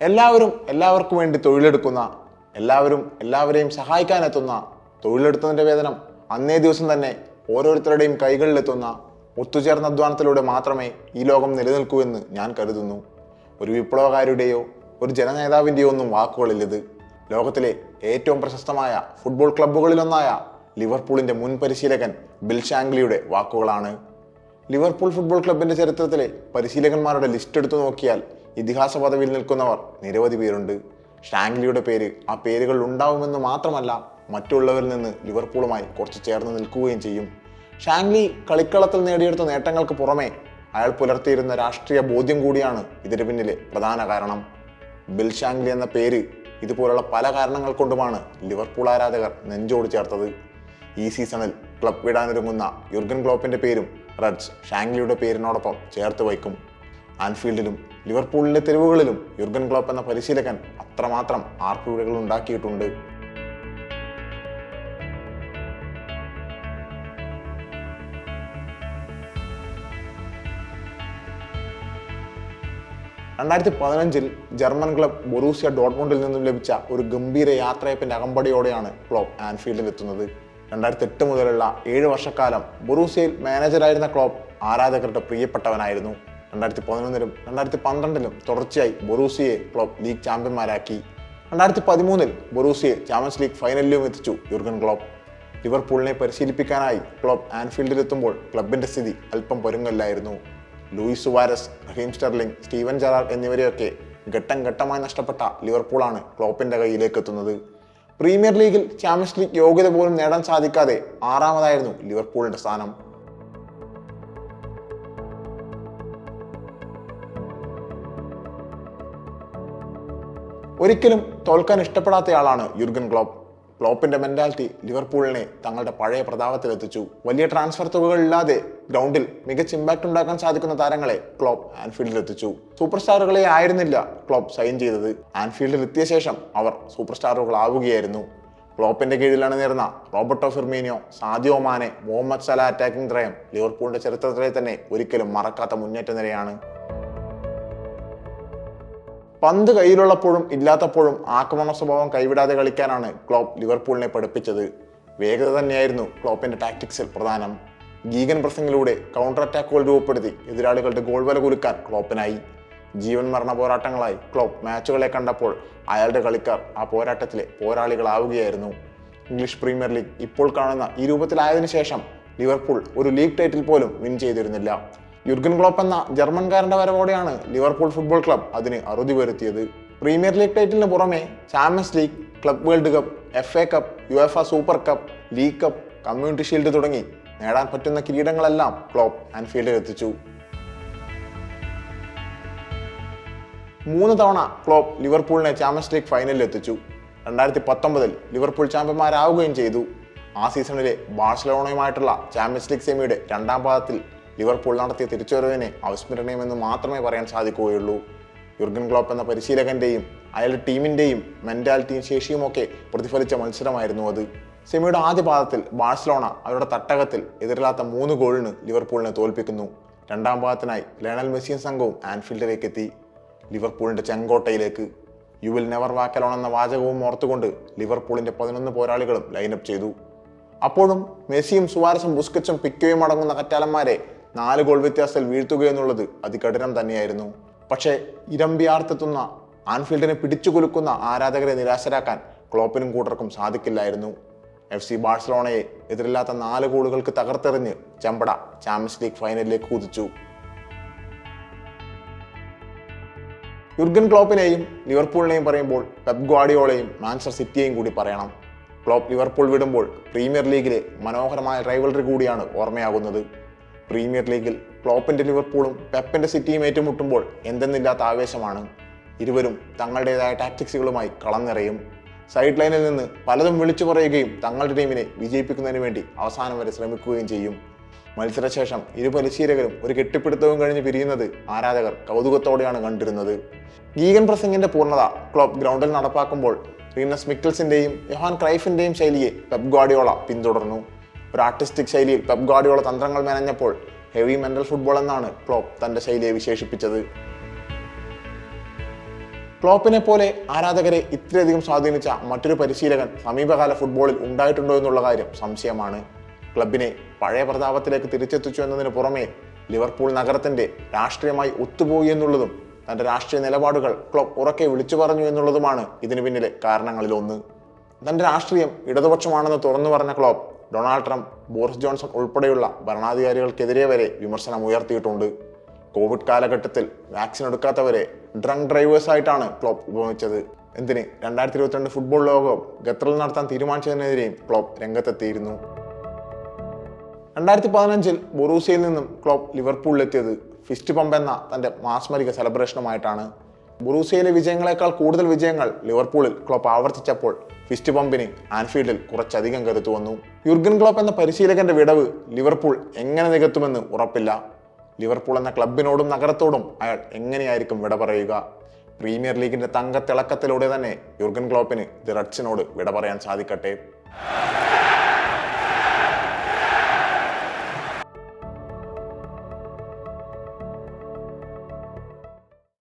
എല്ലാവരും എല്ലാവർക്കും വേണ്ടി തൊഴിലെടുക്കുന്ന എല്ലാവരും എല്ലാവരെയും സഹായിക്കാനെത്തുന്ന തൊഴിലെടുത്തതിന്റെ വേതനം അന്നേ ദിവസം തന്നെ ഓരോരുത്തരുടെയും കൈകളിലെത്തുന്ന ഒത്തുചേർന്ന അധ്വാനത്തിലൂടെ മാത്രമേ ഈ ലോകം നിലനിൽക്കൂ എന്ന് ഞാൻ കരുതുന്നു. ഒരു വിപ്ലവകാരിയുടെയോ ഒരു ജനനേതാവിന്റെയോ ഒന്നും വാക്കുകളില്ലത് ലോകത്തിലെ ഏറ്റവും പ്രശസ്തമായ ഫുട്ബോൾ ക്ലബ്ബുകളിലൊന്നായ ലിവർപൂളിന്റെ മുൻ പരിശീലകൻ ബിൽ ഷാംഗ്ലിയുടെ വാക്കുകളാണ്. ലിവർപൂൾ ഫുട്ബോൾ ക്ലബിന്റെ ചരിത്രത്തിലെ പരിശീലകന്മാരുടെ ലിസ്റ്റ് എടുത്തു നോക്കിയാൽ ഇതിഹാസ പദവിയിൽ നിൽക്കുന്നവർ നിരവധി പേരുണ്ട്. ഷാങ്ലിയുടെ പേര് ആ പേരുകൾ ഉണ്ടാവുമെന്ന് മാത്രമല്ല മറ്റുള്ളവരിൽ നിന്ന് ലിവർപൂളുമായി കുറച്ച് ചേർന്ന് നിൽക്കുകയും ചെയ്യും. ഷാങ്ലി കളിക്കളത്തിൽ നേടിയെടുത്ത നേട്ടങ്ങൾക്ക് പുറമെ അയാൾ പുലർത്തിയിരുന്ന രാഷ്ട്രീയ ബോധ്യം കൂടിയാണ് ഇതിന് പിന്നിലെ പ്രധാന കാരണം. ബിൽ ഷാങ്ലി എന്ന പേര് ഇതുപോലുള്ള പല കാരണങ്ങൾ കൊണ്ടുമാണ് ലിവർപൂൾ ആരാധകർ നെഞ്ചോട് ചേർത്തത്. ഈ സീസണിൽ ക്ലബ് വിടാനൊരുങ്ങുന്ന യുർഗൻ ക്ലോപ്പിന്റെ പേരും റെഡ്സ് ഷാങ്ലിയുടെ പേരിനോടൊപ്പം ചേർത്ത് വയ്ക്കും. ആൻഫീൽഡിലും ലിവർപൂളിന്റെ തെരുവുകളിലും യുർഗൻ ക്ലോപ്പ് എന്ന പരിശീലകൻ അത്രമാത്രം ആർപ്പുവിളികൾ ഉണ്ടാക്കിയിട്ടുണ്ട്. രണ്ടായിരത്തി പതിനഞ്ചിൽ ജർമ്മൻ ക്ലബ് ബൊറൂസിയ ഡോട്ട്മുണ്ടിൽ നിന്നും ലഭിച്ച ഒരു ഗംഭീര യാത്രയപ്പിന്റെ അകമ്പടിയോടെയാണ് ക്ലോപ്പ് ആൻഫീൽഡിൽ എത്തുന്നത്. രണ്ടായിരത്തി എട്ട് മുതലുള്ള ഏഴ് വർഷക്കാലം ബൊറൂസിയയിൽ മാനേജറായിരുന്ന ക്ലോപ്പ് ആരാധകരുടെ പ്രിയപ്പെട്ടവനായിരുന്നു. രണ്ടായിരത്തി പതിനൊന്നിലും രണ്ടായിരത്തി പന്ത്രണ്ടിലും തുടർച്ചയായി ബൊറൂസിയെ ക്ലോപ്പ് ലീഗ് ചാമ്പ്യന്മാരാക്കി. രണ്ടായിരത്തി പതിമൂന്നിൽ ബൊറൂസിയെ ചാമ്പ്യൻസ് ലീഗ് ഫൈനലിലും എത്തിച്ചു യുർഗൻ ക്ലോപ്പ്. ലിവർപൂളിനെ പരിശീലിപ്പിക്കാനായി ക്ലോപ്പ് ആൻഫീൽഡിലെത്തുമ്പോൾ ക്ലബിന്റെ സ്ഥിതി അല്പം പൊരുങ്ങല്ലായിരുന്നു. Luis Suarez Raheem Sterling Steven Gerrard എന്നിവരെയൊക്കെ ഘട്ടം ഘട്ടമായി നഷ്ടപ്പെട്ട ലിവർപൂളാണ് ക്ലോപ്പിന്റെ കയ്യിലേക്ക് എത്തുന്നത് പ്രീമിയർ ലീഗിൽ ചാമ്പ്യൻസ് ലീഗ് യോഗ്യത പോലും നേടാൻ സാധിക്കാതെ ആറാമതായിരുന്നു ലിവർപൂളിന്റെ സ്ഥാനം. ഒരിക്കലും തോൽക്കാൻ ഇഷ്ടപ്പെടാത്തയാളാണ് യുർഗൻ ക്ലോപ്പ്. ക്ലോപ്പിന്റെ മെന്റാലിറ്റി ലിവർപൂളിനെ തങ്ങളുടെ പഴയ പ്രതാപത്തിലെത്തിച്ചു വലിയ ട്രാൻസ്ഫർ തുകകളില്ലാതെ ഗ്രൗണ്ടിൽ മികച്ച ഇമ്പാക്ട് ഉണ്ടാക്കാൻ സാധിക്കുന്ന താരങ്ങളെ ക്ലോപ്പ് ആൻഫീൽഡിൽ എത്തിച്ചു. സൂപ്പർ സ്റ്റാറുകളെ ആയിരുന്നില്ല ക്ലോപ്പ് സൈൻ ചെയ്തത്. ആൻഫീൽഡിൽ എത്തിയ ശേഷം അവർ സൂപ്പർ സ്റ്റാറുകളാവുകയായിരുന്നു ക്ലോപ്പിന്റെ കീഴിലാണ് നേർന്ന Roberto Firmino Sadio Mane Mohamed Salah attacking ത്രയം ലിവർപൂളിന്റെ ചരിത്രത്തിലെ തന്നെ ഒരിക്കലും മറക്കാത്ത മുന്നേറ്റ നിരയാണ്. പന്ത് കയ്യിലുള്ളപ്പോഴും ഇല്ലാത്തപ്പോഴും ആക്രമണ സ്വഭാവം കൈവിടാതെ കളിക്കാനാണ് ക്ലോപ്പ് ലിവർപൂളിനെ പഠിപ്പിച്ചത്. വേഗത തന്നെയായിരുന്നു ക്ലോപ്പിന്റെ ടാക്ടിക്സിൽ പ്രധാനം. ഗീഗൻ പ്രസിംഗിലൂടെ കൗണ്ടർ അറ്റാക്കുകൾ രൂപപ്പെടുത്തി എതിരാളികളുടെ ഗോൾ വല കുലുക്കാൻ ക്ലോപ്പിനായി. ജീവൻ മരണ പോരാട്ടങ്ങളായി ക്ലോപ്പ് മാച്ചുകളെ കണ്ടപ്പോൾ അയാളുടെ കളിക്കാർ ആ പോരാട്ടത്തിലെ പോരാളികളാവുകയായിരുന്നു. ഇംഗ്ലീഷ് പ്രീമിയർ ലീഗ് ഇപ്പോൾ കാണുന്ന ഈ രൂപത്തിലായതിനു ശേഷം ലിവർപൂൾ ഒരു ലീഗ് ടൈറ്റിൽ പോലും വിൻ ചെയ്തിരുന്നില്ല. യുർഗൻ ക്ലോപ്പ് എന്ന ജർമ്മൻകാരന്റെ വരവോടെയാണ് ലിവർപൂൾ ഫുട്ബോൾ ക്ലബ് അതിന് അറുതി വരുത്തിയത്. പ്രീമിയർ ലീഗ് ടൈറ്റിലിന് പുറമെ Champions League Club World Cup F A Cup U F A Super Cup League Cup Community Shield തുടങ്ങി നേടാൻ പറ്റുന്ന കിരീടങ്ങളെല്ലാം ക്ലോപ്പ് ആൻഫീൽഡിൽ എത്തിച്ചു. മൂന്ന് തവണ ക്ലോപ്പ് ലിവർപൂളിനെ ചാമ്പ്യൻസ് ലീഗ് ഫൈനലിൽ എത്തിച്ചു. രണ്ടായിരത്തി പത്തൊമ്പതിൽ ലിവർപൂൾ ചാമ്പ്യന്മാരാവുകയും ചെയ്തു. ആ സീസണിലെ ബാഴ്സലോണയുമായിട്ടുള്ള ചാമ്പ്യൻസ് ലീഗ് സെമിയുടെ രണ്ടാം പാദത്തിൽ ലിവർപൂൾ നടത്തിയ തിരിച്ചുവരവിനെ അവിസ്മരണീയമെന്ന് മാത്രമേ പറയാൻ സാധിക്കുകയുള്ളൂ. യുർഗൻ ക്ലോപ്പ് എന്ന പരിശീലകന്റെയും അയാളുടെ ടീമിന്റെയും മെന്റാലിറ്റിയും ശേഷിയും ഒക്കെ പ്രതിഫലിച്ച മത്സരമായിരുന്നു അത്. സെമിയുടെ ആദ്യ പാദത്തിൽ ബാഴ്സലോണ അവരുടെ തട്ടകത്തിൽ എതിരില്ലാത്ത മൂന്ന് ഗോളിന് ലിവർപൂളിനെ തോൽപ്പിക്കുന്നു. രണ്ടാം പാദത്തിനായി ലയണൽ മെസ്സിയും സംഘവും ആൻഫീൽഡിലേക്ക് എത്തി ലിവർപൂളിന്റെ ചെങ്കോട്ടയിലേക്ക്. You will never walk alone എന്ന വാചകവും ഓർത്തുകൊണ്ട് ലിവർപൂളിന്റെ പതിനൊന്ന് പോരാളികളും ലൈനപ്പ് ചെയ്തു. അപ്പോഴും മെസ്സിയും സുവാരസും ബുസ്കച്ചും പിക്കോയും അടങ്ങുന്ന കറ്റാലന്മാരെ നാല് ഗോൾ വ്യത്യാസത്തിൽ വീഴ്ത്തുക എന്നുള്ളത് അതികഠിനം തന്നെയായിരുന്നു. പക്ഷേ ഇരമ്പിയാർത്തെത്തുന്ന ആൻഫീൽഡിനെ പിടിച്ചു കൊലുക്കുന്ന ആരാധകരെ നിരാശരാക്കാൻ ക്ലോപ്പിനും കൂട്ടർക്കും സാധിക്കില്ലായിരുന്നു. എഫ് സി ബാഴ്സലോണയെ എതിരില്ലാത്ത നാല് ഗോളുകൾക്ക് തകർത്തെറിഞ്ഞ് ചെമ്പട ചാമ്പ്യൻസ് ലീഗ് ഫൈനലിലേക്ക് കുതിച്ചു. യുർഗൻ ക്ലോപ്പിനെയും ലിവർപൂളിനെയും പറയുമ്പോൾ പെപ് ഗ്വാഡിയോളെയും മാഞ്ചസ്റ്റർ സിറ്റിയെയും കൂടി പറയണം. ക്ലോപ്പ് ലിവർപൂൾ വിടുമ്പോൾ പ്രീമിയർ ലീഗിലെ മനോഹരമായ റൈവലറി കൂടിയാണ് ഓർമ്മയാകുന്നത്. പ്രീമിയർ ലീഗിൽ ക്ലോപ്പിന്റെ ലിവർപൂളും പെപ്പിന്റെ സിറ്റിയും ഏറ്റുമുട്ടുമ്പോൾ എന്തെന്നില്ലാത്ത ആവേശമാണ്. ഇരുവരും തങ്ങളുടേതായ ടാക്ടിക്സുകളുമായി കളം നിറയും സൈഡ് ലൈനിൽ നിന്ന് പലതും വിളിച്ചു പറയുകയും തങ്ങളുടെ ടീമിനെ വിജയിപ്പിക്കുന്നതിന് വേണ്ടി അവസാനം വരെ ശ്രമിക്കുകയും ചെയ്യും. മത്സരശേഷം ഇരു പരിശീലകരും ഒരു കെട്ടിപ്പിടുത്തവും കഴിഞ്ഞ് പിരിയുന്നത് ആരാധകർ കൗതുകത്തോടെയാണ് കണ്ടിരുന്നത്. ഗീഗൻ പ്രസംഗിന്റെ പൂർണത ക്ലോപ്പ് ഗ്രൗണ്ടിൽ നടപ്പാക്കുമ്പോൾ റീനസ് മിക്കിൾസിന്റെയും യൊഹാൻ ക്രൈഫിന്റെയും ശൈലിയെ പെപ് ഗാഡിയോള പിന്തുടർന്നു. ഒരു ആർട്ടിസ്റ്റിക് ശൈലിയിൽ പെപ് ഗാഡിയോള തന്ത്രങ്ങൾ മെനഞ്ഞപ്പോൾ ഹെവി മെന്റൽ ഫുട്ബോൾ എന്നാണ് ക്ലോപ്പ് തന്റെ ശൈലിയെ വിശേഷിപ്പിച്ചത്. ക്ലോപ്പിനെ പോലെ ആരാധകരെ ഇത്രയധികം സ്വാധീനിച്ച മറ്റൊരു പരിശീലകൻ സമീപകാല ഫുട്ബോളിൽ ഉണ്ടായിട്ടുണ്ടോ എന്നുള്ള കാര്യം സംശയമാണ്. ക്ലബിനെ പഴയ പ്രതാപത്തിലേക്ക് തിരിച്ചെത്തിച്ചു എന്നതിന് പുറമെ ലിവർപൂൾ നഗരത്തിന്റെ രാഷ്ട്രീയമായി ഒത്തുപോയി എന്നുള്ളതും തന്റെ രാഷ്ട്രീയ നിലപാടുകൾ ക്ലബ് ഉറക്കെ വിളിച്ചു പറഞ്ഞു എന്നുള്ളതുമാണ് ഇതിന് പിന്നിലെ കാരണങ്ങളിലൊന്ന്. തന്റെ രാഷ്ട്രീയം ഇടതുപക്ഷമാണെന്ന് തുറന്നു പറഞ്ഞ Klopp Donald Trump Boris Johnson ഉൾപ്പെടെയുള്ള ഭരണാധികാരികൾക്കെതിരെ വരെ വിമർശനം ഉയർത്തിയിട്ടുണ്ട്. കോവിഡ് കാലഘട്ടത്തിൽ വാക്സിൻ എടുക്കാത്തവരെ ഡ്രങ്ക് ഡ്രൈവേഴ്സായിട്ടാണ് ക്ലോപ്പ് ഉപയോഗിച്ചത്. എന്തിന്? രണ്ടായിരത്തി ഇരുപത്തിരണ്ട് ഫുട്ബോൾ ലോകകപ്പ് ഖത്തറിൽ നടത്താൻ തീരുമാനിച്ചതിനെതിരെയും ക്ലോപ്പ് രംഗത്തെത്തിയിരുന്നു. രണ്ടായിരത്തി പതിനഞ്ചിൽ ബൊറൂസിയയിൽ നിന്നും ക്ലോപ്പ് ലിവർപൂളിലെത്തിയത് ഫിസ്റ്റ് പമ്പ് എന്ന തന്റെ മാസ്മരിക സെലിബ്രേഷനുമായിട്ടാണ് ബൊറൂസിയയിലെ വിജയങ്ങളെക്കാൾ കൂടുതൽ വിജയങ്ങൾ ലിവർപൂളിൽ ക്ലോപ്പ് ആവർത്തിച്ചപ്പോൾ ഫിസ്റ്റ് പമ്പിന് ആൻഫീൽഡിൽ കുറച്ചധികം കരുത്തു വന്നു. യുർഗൻ ക്ലോപ്പ് എന്ന പരിശീലകന്റെ വിടവ് ലിവർപൂൾ എങ്ങനെ നികത്തുമെന്ന് ഉറപ്പില്ല. ലിവർപൂൾ എന്ന ക്ലബിനോടും നഗരത്തോടും അയാൾ എങ്ങനെയായിരിക്കും വിട പറയുക? പ്രീമിയർ ലീഗിന്റെ തങ്കത്തിളക്കത്തിലൂടെ തന്നെ യുർഗൻ ക്ലോപ്പിന് ദി റഡ്സിനോട് വിട പറയാൻ സാധിക്കട്ടെ.